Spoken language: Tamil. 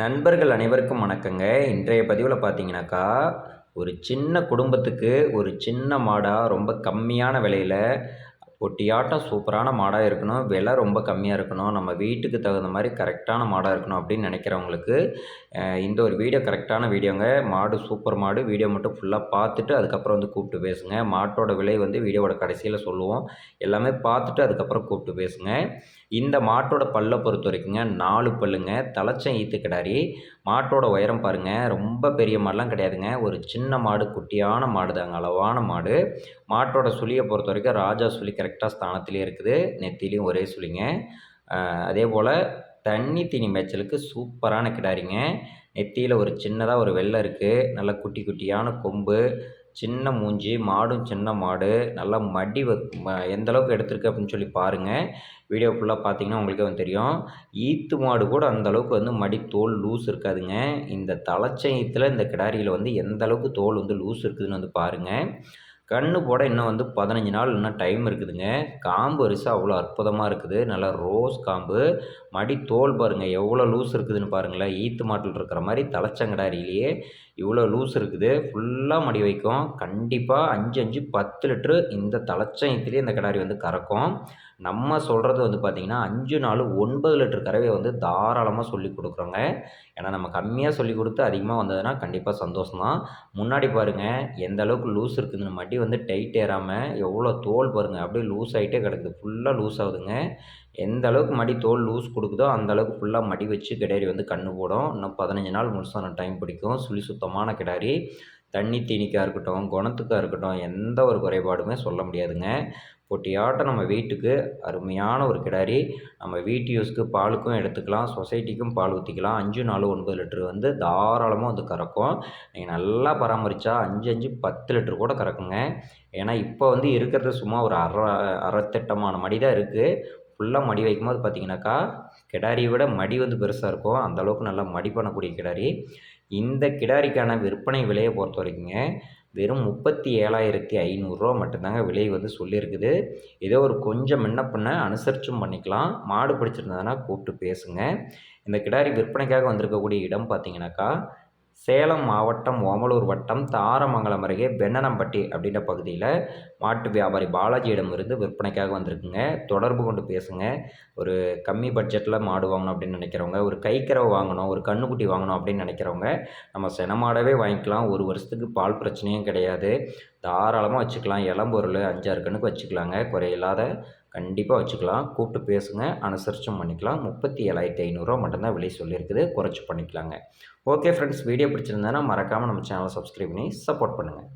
நண்பர்கள் அனைவருக்கும் வணக்கங்க. இன்றைய பதிவில் பார்த்தீங்கன்னாக்கா ஒரு சின்ன குடும்பத்துக்கு ஒரு சின்ன மாடாக ரொம்ப கம்மியான விலையில் ஒட்டியாட்டம் சூப்பரான மாடாக இருக்கணும். விலை ரொம்ப கம்மியாக இருக்கணும். நம்ம வீட்டுக்கு தகுந்த மாதிரி கரெக்டான மாடாக இருக்கணும் அப்படின்னு நினைக்கிறவங்களுக்கு இந்த ஒரு வீடியோ கரெக்டான வீடியோங்க. மாடு சூப்பர் மாடு. வீடியோ மட்டும் ஃபுல்லாக பார்த்துட்டு அதுக்கப்புறம் வந்து கூப்பிட்டு பேசுங்க. மாட்டோட விலை வந்து வீடியோவோட கடைசியில் சொல்லுவோம். எல்லாமே பார்த்துட்டு அதுக்கப்புறம் கூப்பிட்டு பேசுங்க. இந்த மாட்டோட பல்லை பொறுத்த வரைக்குங்க நாலு பல்லுங்க. தலைச்சம் ஈத்து கிடாரி மாட்டோட உயரம் பாருங்கள் ரொம்ப பெரிய மாடுலாம் கிடையாதுங்க. ஒரு சின்ன மாடு குட்டியான மாடு தாங்க அளவான மாடு. மாட்டோட சுழியை பொறுத்த வரைக்கும் ராஜா சுழி கரெக்டாக ஸ்தானத்துலேயே இருக்குது. நெத்திலையும் ஒரே சுழிங்க. அதே போல் தண்ணி தீனி மேய்ச்சலுக்கு சூப்பரான கிடாரிங்க. நெத்தியில் ஒரு சின்னதாக ஒரு வெள்ளை இருக்குது நல்ல குட்டி குட்டியான கொம்பு. சின்ன மூஞ்சி மாடும் சின்ன மாடு நல்லா மடி எந்த அளவுக்கு எடுத்திருக்கு அப்படின்னு சொல்லி பாருங்கள் வீடியோ ஃபுல்லாக பார்த்தீங்கன்னா உங்களுக்கு வந்து தெரியும். ஈத்து மாடு கூட அந்த அளவுக்கு வந்து மடி தோல் லூஸ் இருக்காதுங்க. இந்த தலைச்சயத்தில் இந்த கிடாரியில் வந்து எந்த அளவுக்கு தோல் வந்து லூஸ் இருக்குதுன்னு வந்து பாருங்கள் கன்று போட இன்னும் வந்து பதினஞ்சு நாள் இன்னும் டைம் இருக்குதுங்க. காம்பு வரிசை அவ்வளோ அற்புதமாக இருக்குது. நல்லா ரோஸ் காம்பு. மடி தோல் பாருங்கள் எவ்வளோ லூஸ் இருக்குதுன்னு பாருங்களேன். ஈத்து மாட்டில் இருக்கிற மாதிரி தலைச்சங்கடாரியிலேயே இவ்வளோ லூஸ் இருக்குது. ஃபுல்லாக மடி வைக்கும். கண்டிப்பாக அஞ்சு அஞ்சு பத்து லிட்ரு இந்த தலைச்சயத்துலேயே இந்த கிடாரி வந்து கறக்கும். நம்ம சொல்கிறது வந்து பார்த்திங்கன்னா அஞ்சு நாலு ஒன்பது லிட்டர் கறவையை வந்து தாராளமாக சொல்லி கொடுக்குறோங்க. ஏன்னா நம்ம கம்மியாக சொல்லி கொடுத்து அதிகமாக வந்ததுன்னா கண்டிப்பாக சந்தோஷம் தான் முன்னாடி பாருங்கள் எந்த அளவுக்கு லூஸ் இருக்குதுன்னு மட்டி வந்து டைட் ஏறாமல் எவ்வளோ தோல் பாருங்கள் அப்படியே லூஸ் ஆகிட்டே கிடக்குது. ஃபுல்லாக லூஸ் ஆகுதுங்க. எந்த அளவுக்கு மடி தோல் லூஸ் கொடுக்குதோ அந்த அளவுக்கு ஃபுல்லாக மடி வச்சு கிடாரி வந்து கண்ணு போடும். இன்னும் பதினஞ்சு நாள் முழுசான டைம் பிடிக்கும். சுழி சுத்தமான கிடாரி. தண்ணி தீனிக்காக இருக்கட்டும் குணத்துக்காக இருக்கட்டும் எந்த ஒரு குறைபாடுமே சொல்ல முடியாதுங்க. பொட்டியாட்டம் நம்ம வீட்டுக்கு அருமையான ஒரு கிடாரி. நம்ம வீட்டு யூஸ்க்கு பாலுக்கும் எடுத்துக்கலாம் சொசைட்டிக்கும் பால் ஊற்றிக்கலாம் அஞ்சு நாலு ஒன்பது லிட்டரு வந்து தாராளமாக வந்து கறக்கும். நீங்கள் நல்லா பராமரித்தா அஞ்சு அஞ்சு பத்து லிட்டர் கூட கறக்குங்க. ஏன்னா இப்போ வந்து இருக்கிறது சும்மா ஒரு அரை அரைத்திட்டமான மடி தான் இருக்குது ஃபுல்லாக மடி வைக்கும்போது பார்த்தீங்கன்னாக்கா கிடாரியை விட மடி வந்து பெருசாக இருக்கும். அந்தளவுக்கு நல்லா மடி பண்ணக்கூடிய கிடாரி. இந்த கிடாரிக்கான விற்பனை விலையை பொறுத்த வரைக்குங்க வெறும் முப்பத்தி ஏழாயிரத்தி ஐநூறுரூவா மட்டும்தாங்க விலை வந்து சொல்லியிருக்குது. ஏதோ ஒரு கொஞ்சம் முன்ன பண்ண அனுசரிச்சும் பண்ணிக்கலாம். மாடு பிடிச்சிருந்ததுன்னா கூப்பிட்டு பேசுங்க. இந்த கிடாரி விற்பனைக்காக வந்திருக்கக்கூடிய இடம் பார்த்தீங்கன்னாக்கா சேலம் மாவட்டம் ஓமலூர் வட்டம் தாரமங்கலம் அருகே பெண்ணனம்பட்டி அப்படின்ற பகுதியில் மாட்டு வியாபாரி பாலாஜியிடம் இருந்து விற்பனைக்காக வந்திருக்குங்க. தொடர்பு கொண்டு பேசுங்க. ஒரு கம்மி பட்ஜெட்டில் மாடு வாங்கணும் அப்படின்னு நினைக்கிறவங்க ஒரு கைக்கறவை வாங்கணும் ஒரு கண்ணுக்குட்டி வாங்கணும் அப்படின்னு நினைக்கிறவங்க நம்ம செனமாடவே வாங்கிக்கலாம். ஒரு வருஷத்துக்கு பால் பிரச்சனையும் கிடையாது. தாராளமாக வச்சுக்கலாம். இளம்பொருள் அஞ்சாறு கண்ணுக்கு வச்சுக்கலாங்க. குறையில்லாத கண்டிப்பாக வச்சுக்கலாம். கூப்பிட்டு பேசுங்க. அனுசரிச்சும் பண்ணிக்கலாம். முப்பத்தி ஏழாயிரத்தி ஐநூறுரூவா மட்டும்தான் விலை சொல்லியிருக்குது. குறைச்சி பண்ணிக்கலாங்க. ஓகே ஃப்ரெண்ட்ஸ் வீடியோ பிடிச்சிருந்தேன்னா மறக்காமல் நம்ம சேனலை சப்ஸ்கிரைப் பண்ணி சப்போர்ட் பண்ணுங்கள்